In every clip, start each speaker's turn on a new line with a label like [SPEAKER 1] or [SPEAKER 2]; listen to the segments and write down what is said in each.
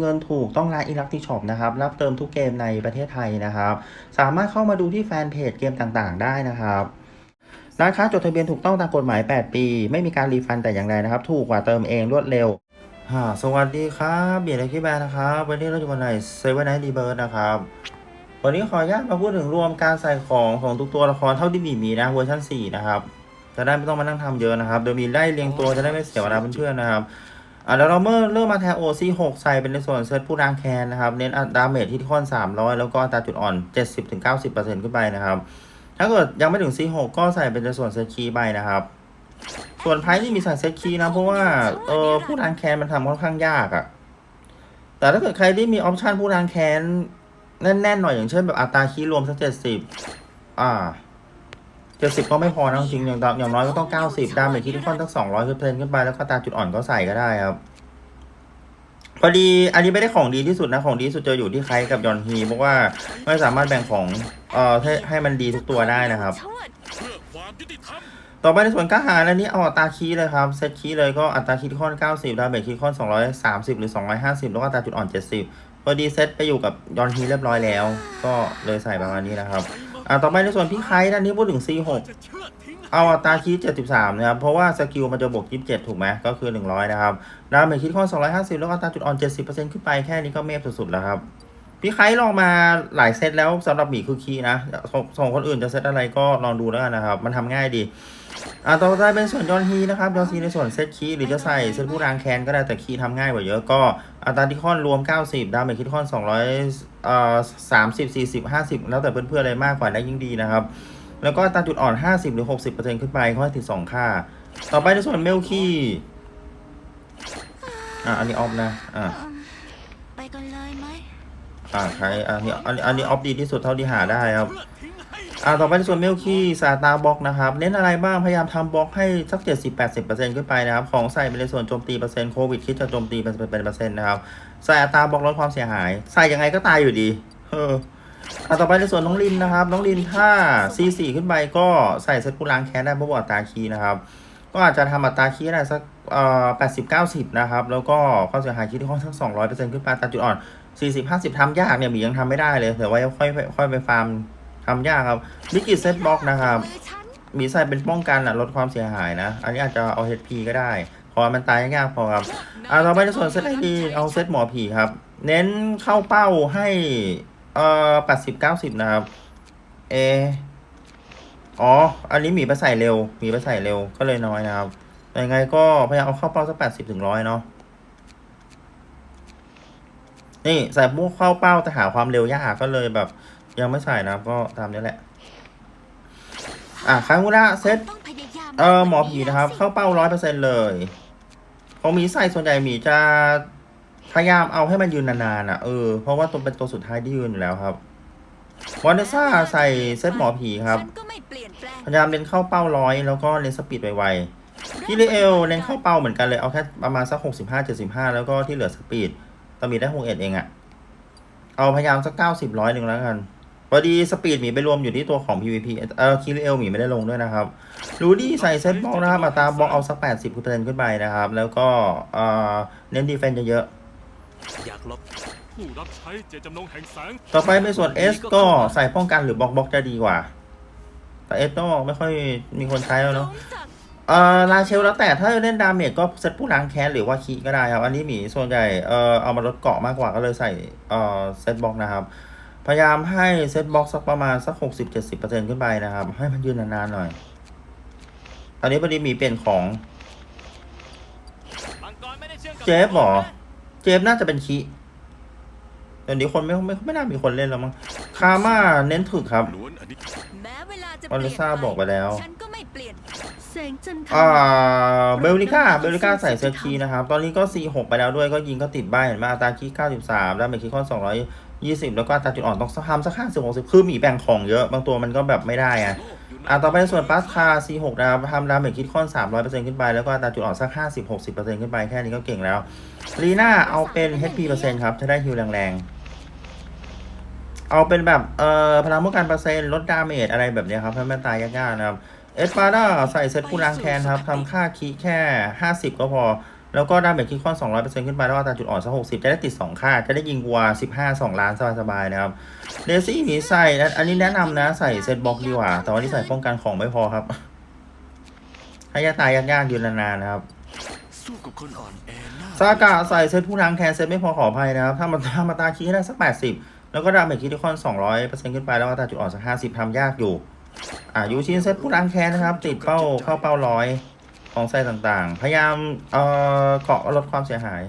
[SPEAKER 1] เงินถูกต้องร้านอิลักติช็อปนะครับ รับเติมทุกเกมในประเทศไทยนะครับ สามารถเข้ามาดูที่แฟนเพจเกมต่างๆ ได้นะครับร้านค้าจดทะเบียนถูกต้องตามกฎหมาย 8 ปี ไม่มีการรีฟันแต่อย่างใดนะครับ ถูกกว่าเติมเองรวดเร็วฮ่าสวัสดีครับเบียร์ไอคิแบนนะครับ วันนี้เราจะมาในเซเว่นไนท์ดีเบิร์ดนะครับ วันนี้ขออนุญาตมาพูดถึงรวมการใส่ของของทุกตัวละครเท่าที่มีมีนะเวอร์ชัน4นะครับ จะได้ไม่ต้องมานั่งทำเยอะนะครับ โดยมีไล่เรียงตัวจะได้ไม่เสียเวลาเพื่อนๆนะครับ อะแล้วเราเมื่อเริ่มมาแทนโอซีหกใส่เป็นในส่วนเซตผู้รางแคนนะครับ เน้นอัตราเมจที่ที่ค่อน300แล้วก็อัตราจุดอ่อน70-90%ขึ้นไปนะครับ ถ้าเกิดยังไม่ถึง C6 ก็ใส่เป็นในส่วนเซตคีย์ไปนะครับ ส่วนไพ่ที่มีใส่เซตคีย์นะ เพราะว่าเออผู้รางแคนมันทำค่อนข้างยากอะ่ะแต่ถ้าเกิดใครที่มีออปชันผู้รางแคนแน่นๆหน่อยอย่างเช่นแบบอัตราคีย์รวมสักเจ็ดสิบอ่า เจ็ดสิบก็ไม่พอนะจริงอย่างต่ำอย่างน้อยก็ต้องเก้าสิบดาเมจที่ทุกคนสักสองร้อยเปอร์เซ็นต์ขึ้นไปแล้วก็ตาจุดอ่อนก็ใส่ก็ได้ครับ พอดีอันนี้ไม่ได้ของดีที่สุดนะของดีที่สุดจะอยู่ที่ใครกับยอนฮีเพราะว่าไม่สามารถแบ่งของเอ่อให้ให้มันดีทุกตัวได้นะครับ
[SPEAKER 2] ต่
[SPEAKER 1] อไปในส่วนกล้าหาญอันนี้เอาอัตราคีเลยครับเซตคีเลยก็อัตราคีย์ที่ค่อน90ดาเมจคีค่อน230หรือ250แล้วก็อัตราจุดอ่อน70พอดีเซตไปอยู่กับยอนฮีเรียบร้อยแล้ว ก็เลยใส่ประมาณนี้นะครับ อ่าต่อไปในส่วนพี่ไคท์ด้านนี้พูดถึง C6
[SPEAKER 2] เอา
[SPEAKER 1] อัตราคิด 73 นะครับ เพราะว่าสกิลมันจะบวก 27 ถูกไหมก็คือ 100 นะครับดาเมจคิดข้อน250 แล้วก็อัตราจุดอ่อน 70%ขึ้นไปแค่นี้ก็เมฟสุดๆแล้วครับพี่ไคท์ลองมาหลายเซตแล้วสำหรับหมีคือคีนะส่งส่งคนอื่นจะเซตอะไรก็ลองดูแล้วกันนะครับ มันทำง่ายดี อ่าต่อไปเป็นส่วนยอนฮีนะครับยอนฮีในส่วนเซตคีหรือจะใส่เซตผู้รางแคนก็ได้แต่คีย์ทำง่ายกว่าเยอะก็อัตราที่ค่อนรวม 90 ดาเมจคิดค่อน200เอ่อ30 40 50 แล้วแต่เพื่อนๆอะไรมากกว่าได้ยิ่งดีนะครับ แล้วก็อัตราจุดอ่อน 50 หรือ 60%ขึ้นไปเขาให้ถึง2ค่า ต่อไปในส่วนเมลคีอ่าอันนี้ออฟนะอ่า
[SPEAKER 3] ไปกันเลยไหม
[SPEAKER 1] อ่าใครอันนี้อันนี้ออฟดีที่สุดเท่าที่หาได้ครับ
[SPEAKER 2] อ่า
[SPEAKER 1] ต่อไปในส่วนเมลคีสาตาบล็อกนะครับ เน้นอะไรบ้าง พยายามทำบล็อกให้สัก 70-80%ขึ้นไปนะครับ ของใส่เป็นในส่วนโจมตีเปอร์เซ็นต์โควิดคิดจะโจมตีเป็นเป็นเปอร์เซ็นต์นะครับ ใส่อัตราบล็อกลดความเสียหาย ใส่ยังไงก็ตายอยู่ดีเอออ่าต่อไปในส่วนน้องลินนะครับ น้องลินถ้า C4 ขึ้นไปก็ใส่เซตผู้ล้างแค้นได้เพราะว่าอัตราคีนะครับ ก็อาจจะทำอัตราคีได้สักเอ่อ80 90 นะครับ แล้วก็ความเสียหายคิดที่ค่อนข้าง200%ขึ้นไปอัตราจุดอ่อน40 50ทำยากเนี่ยหมียังทำไม่ได้เลยเดี๋ยวไว้ค่อยค่อยไปฟาร์ม ทำยากครับวิกิตเซตบล็อกนะครับ
[SPEAKER 3] มี
[SPEAKER 1] ใส่เป็นป้องกันอะลดความเสียหายนะ อันนี้อาจจะเอา HP ก็ได้พราะว่ามันตายยากพอครับอ่าต่อไปในส่วนเซตไอดีเอาเซตหมอผีครับ เน้นเข้าเป้าให้เอ่อ80 90นะครับ เอ อ๋อ อันนี้หมีไปใส่เร็วหมีไปใส่เร็วก็เลยน้อยนะครับยังไงก็พยายามเอาเข้าเป้าสัก80ถึงร้อยเนาะนี่ใส่มุกเข้าเป้าแต่หาความเร็วยากก็เลยแบบ ยังไม่ใส่นะครับก็ตามนี้แหละ อะครั้งวุระเซต
[SPEAKER 3] ต้องพยายาม
[SPEAKER 1] เออหมอผีนะครับ เข้าเป้าร้อยเปอร์เซ็นเลยของหมีใส่ส่วนใหญ่หมีจะพยายามเอาให้มันยืนนานๆอะเออเพราะว่าตัวเป็นตัวสุดท้ายที่ยืนอยู่แล้วครับวอนเดซ่าใส่เซตหมอผีครับพยายามเน้นเข้าเป้าร้อยแล้วก็เน้นสปีดไวๆกิเลเอลเน้นเข้าเป้าเหมือนกันเลยเอาแค่ประมาณสักหกสิบห้าเจ็ดสิบห้าแล้วก็ที่เหลือสปีดแตมีได้หกเอ็ดเองอะเอาพยายามสักเก้าสิบร้อยหนึ่งแล้วกัน พอดีสปีดหมีไปรวมอยู่ที่ตัวของ PVP เออคิเลเอลหมีไม่ได้ลงด้วยนะครับรูดี้ใส่เซตบล็อกนะครับอัตราบล็อกเอาสักแปดสิบเปอร์เซ็นต์ขึ้นไปนะครับ แล้วก็เอ่อเน้นดีเฟนต์เยอะ
[SPEAKER 2] อยากลบผู้รับใช้เจตจำนงแห่งแสง
[SPEAKER 1] ๆต่อไปในส่วน S ก็ใส่ป้องกันหรือบล็อกบล็อกจะดีกว่า แต่ S ก็ไม่ค่อยมีคนใช้แล้วเนาะ เอ่อลาเชลแล้วแต่ถ้าเล่นดาเมจก็เซตผู้ล้างแค้นหรือว่าคีก็ได้ครับ อันนี้หมีส่วนใหญ่เอ่อเอามาลดเกาะมากกว่าก็เลยใส่เอ่อเซตบ็อกนะครับ พยายามให้เซตบ็อกสักประมาณสักหกสิบเจ็ดสิบเปอร์เซ็นขึ้นไปนะครับ ให้มันยืนนานๆหน่อยอันนี้พอดีหมีเปลี่ยนของ
[SPEAKER 2] มังกรไม่ได้เชื่อมกับ
[SPEAKER 1] เจฟเหรอ เจฟน่าจะเป็นคีเดี๋ยวนี้คนไม่ไม่ไม่น่ามีคนเล่นแล้วมั้งคาม่าเน้นถึกครับ
[SPEAKER 2] ล้วนอันนี้
[SPEAKER 3] แม้เวลาจะ
[SPEAKER 1] ออลิซ่าบอกไปแล้ว
[SPEAKER 3] ฉันก็ไม่เปลี่ยนแสงจันท
[SPEAKER 1] อ่าเบลลิก้าเบลลิก้าใส่เซตคีย์นะครับ ตอนนี้ก็ C6 ไปแล้วด้วยก็ยิงก็ติดบ้านเห็นไหมอัตราคีย์93 แล้วเมจคีย์ค่อน 220แล้วก็อัตราจุดอ่อนต้องทำสัก50 60คือมีแบ่งของเยอะ บางตัวมันก็แบบไม่ได้อะ
[SPEAKER 2] อ่า
[SPEAKER 1] ต่อไปในส่วนปัสคา C6 นะครับทำดาเมจคิดค่อน 300%ขึ้นไป แล้วก็อัตราจุดอ่อนสัก 50-60%ขึ้นไป แค่นี้ก็เก่งแล้วลีน่าเอาเป็น HP เปอร์เซ็นต์ครับ จะได้ฮิวแรงๆ เอาเป็นแบบ เอ่อ พลังป้องกันเปอร์เซ็นต์ ลดดาเมจอะไรแบบนี้ครับให้มันตายยากๆนะครับ เอสปาร์ดาใส่เซตผู้ล้างแคนครับทำค่าคีแค่ 50 ก็พอ แล้วก็ดาเมจคิดคอน200%ขึ้นไปแล้วอัตราจุดอ่อนสัก60จะได้ติด2ค่า จะได้ยิงวัว15 2ล้านสบายๆนะครับเดซี่มีใส่ อันนี้แนะนำนะใส่เซตบ็อกดีกว่า แต่ว่าที่ใส่ป้องกันของไม่พอครับให้ยาตายยากๆยืนนานๆนะครับซากะใส่เซตผู้ล้างแคนเซตไม่พอขออภัยนะครับ ถ้ามันถ้ามาตาคีให้ได้สัก80แล้วก็ดาเมจคิดคอน200%ขึ้นไปแล้วอัตราจุดอ่อนสัก50ทำยากอยู่อ่ายูชินเซตผู้ล้างแคนนะครับ ติดเป้าเข้าเป้าร้อย ของไส้ต่างๆ พยายามเอ่อเกาะลดความเสียหาย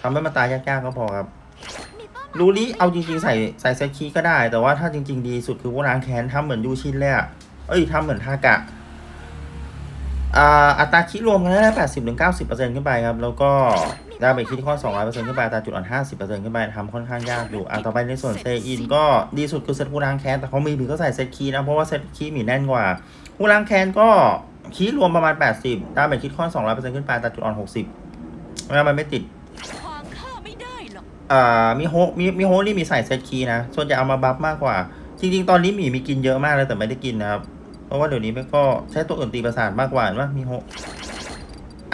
[SPEAKER 1] ทำให้มันตายยากๆก็พอครับรูนี้เอาจริงๆใส่ใส่เซตคีก็ได้ แต่ว่าถ้าจริง ๆ ดีสุดคือผู้ล้างแค้นทำเหมือนยูชินเลยอะเอ้ยทำเหมือนทากะอ่าอัตราคิดรวมกันได้แปดสิบถึงเก้าสิบเปอร์เซ็นต์ขึ้นไปครับ แล้วก็ดาเมจคิดข้อสองร้อยเปอร์เซ็นต์ขึ้นไปอัตราจุดอ่อนห้าสิบเปอร์เซ็นต์ขึ้นไปทำค่อนข้างยากอยู่อ่าต่อไปในส่วนเซอินก็ดีสุดคือเซตผู้ล้างแค้นแต่เขามีผีก็ใส่เซตคีย์นะ เพราะว่าเซตคีย์มีแน่นกว่าผู้ล้างแค้นก็ คีย์รวมประมาณแปดสิบดาเมจคิดข้อสองร้อยเปอร์เซ็นต์ขึ้นไปอัตราจุดอ่อนหกสิบแล้วมันไม่ติด
[SPEAKER 3] ขวางข้าไม่ได้หรอก
[SPEAKER 1] อ่ามีโฮมีมีโฮนี่มีใส่เซตคีย์นะ ส่วนจะเอามาบัฟมากกว่า จริง ๆ ตอนนี้หมีมีกินเยอะมากเลยแต่ไม่ได้กินนะครับ เพราะว่าเดี๋ยวนี้มันก็ใช้ตัวอื่นตีประสาทมากกว่าว่ามีโฮ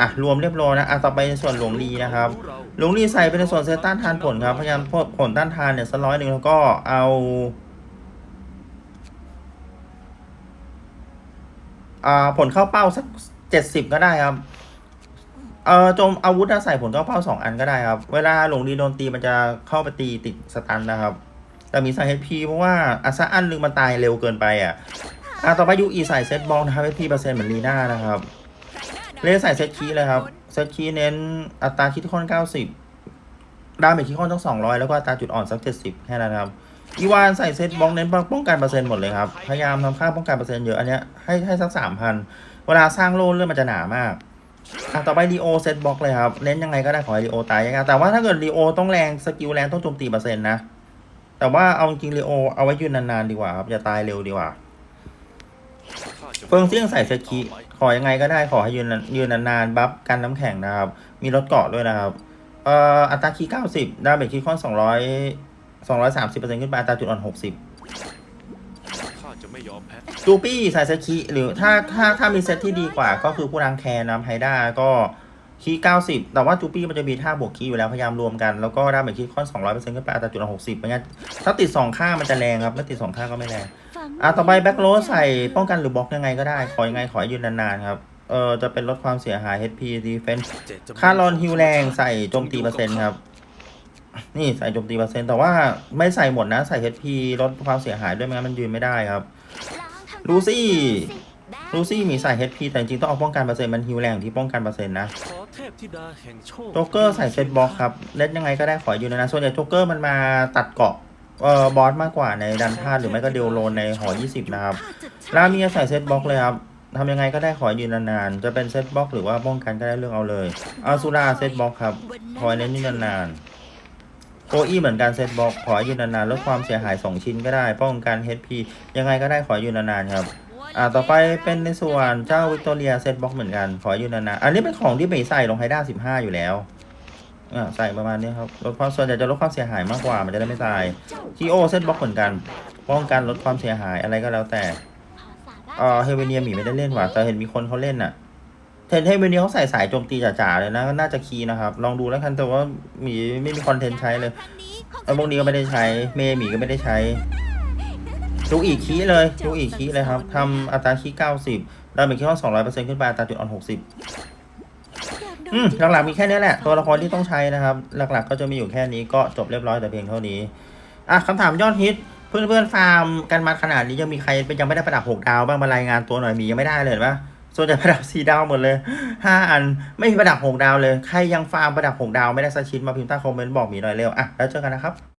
[SPEAKER 1] อะรวมเรียบร้อยนะอะต่อไปในส่วนหลวงลีนะครับ
[SPEAKER 2] เรา
[SPEAKER 1] หลวงลีใส่เป็นในส่วนเซตต้านทานผลครับพยายามพวกผลต้านทานเนี่ยสักร้อยหนึ่งแล้วก็เอา อ่าผลเข้าเป้าสักเจ็ดสิบก็ได้ครับ เอ่อโจมอาวุธใส่ผลเข้าเป้าสองอันก็ได้ครับ เวลาหลวงลีโดนตีมันจะเข้าไปตีติดสตันนะครับ แต่มีใส่ HP เพราะว่าอาซะอันหนึงมันตายเร็วเกินไปอะอะต่อไปยูอีใส่เซตบอลนะครับ HP เปอร์เซ็นต์เหมือนลีน่านะครับเลสใส่เซตคีย์เลยครับ เซตคีย์เน้นอัตราคิดค่อน90ดาเมจคิดค่อนต้อง200แล้วก็อัตราจุดอ่อนสัก70แค่นั้นครับ อีวานใส่เซตบล็อกเน้นป้องกันเปอร์เซ็นต์หมดเลยครับ พยายามทำค่าป้องกันเปอร์เซ็นต์เยอะ อันเนี้ยให้ให้สัก3,000เวลาสร้างโล่เรื่องมันจะหนามากอะต่อไปดีโอเซตบล็อกเลยครับ เน้นยังไงก็ได้ขอให้ดีโอตายยังไงแต่ว่าถ้าเกิดดีโอต้องแรงสกิลแรงต้องโจมตีเปอร์เซ็นต์นะ แต่ว่าเอาจริงดีโอเอาไว้ยืนนานๆดีกว่าครับอย่าตายเร็วดีกว่า เฟิงเซี่ยงใส่เซตคีขอยังไงก็ได้ขอให้ยืนยืนนานๆบัฟกันน้ำแข็งนะครับ มีรถเกาะด้วยนะครับ เอ่ออัตราคีย์90ดาเมจคีย์ ค่อน200 230%ขึ้นไปอัตราจุดอ่อน60
[SPEAKER 2] ข้าจะไม่ยอมแพ้
[SPEAKER 1] จูปี้ใส่เซตคีย์หรือถ้าถ้าถ้ามีเซตที่ดีกว่า ก็คือผู้รังแคนนะครับไฮด้าก็คีย์90 แต่ว่าจูปี้มันจะมีท่าบวกคีย์อยู่แล้ว พยายามรวมกัน แล้วก็ดาเมจคีย์ค่อน200%ขึ้นไปอัตราจุดอ่อน60ไม่งั้นถ้าติด2ค่ามันจะแรงครับ ถ้าติด2ค่าก็ไม่แรงอะต่อไปแบ็คโรสใส่ป้องกันหรือบล็อกยังไงก็ได้ ขอยังไงขอให้ยืนนานๆครับ เออจะเป็นลดความเสียหาย HP defense
[SPEAKER 2] เจตจำนง
[SPEAKER 1] ค่ารอนฮิวแรงใส่โจมตีเปอร์เซ็นต์ครับ นี่ใส่โจมตีเปอร์เซ็นต์แต่ว่าไม่ใส่หมดนะ ใส่ HP ลดความเสียหายด้วยไม่งั้นมันยืนไม่ได้ครับลูซี่ลูซี่มีใส่ HP แต่จริงต้องเอาป้องกันเปอร์เซ็นต์มันฮิวแรงที่ป้องกันเปอร์เซ็นต์นะ
[SPEAKER 2] โจ๊
[SPEAKER 1] กเกอร์ใส่เซตบล็อกครับเล่นยังไงก็ได้ขอให้ยืนนานส่วนใหญ่โจ๊กเกอร์มันมาตัดเกาะเอ่อบอสมากกว่าในดันท่าตุหรือไม่ก็เดลโลนในหอ 20 นะครับลามียใส่เซตบล็อกเลยครับทำยังไงก็ได้ขอยืนนานๆ จะเป็นเซตบล็อกหรือว่าป้องกันก็ได้เรื่องเอาเลยอาซูราเซตบล็อกครับ ขอเน้นยืนนานๆ โกอี้เหมือนกันเซตบล็อกขอให้ยืนนานๆลดความเสียหาย 2 ชิ้นก็ได้ป้องกัน HP ยังไงก็ได้ขอให้ยืนนานๆครับอ่าต่อไปเป็นในส่วนเจ้าวิกตอเรียเซตบล็อกเหมือนกันขอให้ยืนนานๆอันนี้เป็นของที่เมย์ใส่ลงไฮด้า15อยู่แล้วอ่าใส่ประมาณนี้ครับลดความส่วนใหญ่จะลดความเสียหายมากกว่ามันจะได้ไม่ตายทีโอเซตบล็อกเหมือนกัน ป้องกันลดความเสียหายอะไรก็แล้วแต่เอ่อเฮเวเนียหมีไม่ได้เล่นว่ะแต่เห็นมีคนเขาเล่นน่ะ เห็นเฮเวเนียเขาใส่สายโจมตีจ๋าๆเลยนะก็น่าจะคีย์นะครับ ลองดูแล้วกันแต่ว่าหมีไม่มีคอนเทนต์ใช้เลยไอ้พวกนี้ก็ไม่ได้ใช้ เมย์หมีก็ไม่ได้ใช้ดูอีกคีเลยดูอีกคีเลยครับทำอัตราคีย์90ดาเมจคีย์สองร้อยเปอร์เซ็นต์ขึ้นไปอัตราจุดอ่อน60อืมหลักๆมีแค่นี้แหละ ตัวละครที่ต้องใช้นะครับ หลักๆ ก็จะมีอยู่แค่นี้ก็จบเรียบร้อยแต่เพียงเท่านี้อะคำถามยอดฮิตเพื่อนเพื่อนๆฟาร์มกันมาขนาดนี้ยังมีใครเป็นยังไม่ได้ประดับหกดาวบ้างมารายงานตัวหน่อยมียังไม่ได้เลยปะ ส่วนใหญ่ประดับสี่ดาวหมดเลยห้าอันไม่มีประดับหกดาวเลย ใครยังฟาร์มประดับหกดาวไม่ได้สักชิ้นมาพิมพ์ใต้คอมเมนต์บอกมีหน่อยเร็วอะแล้วเจอกันนะครับ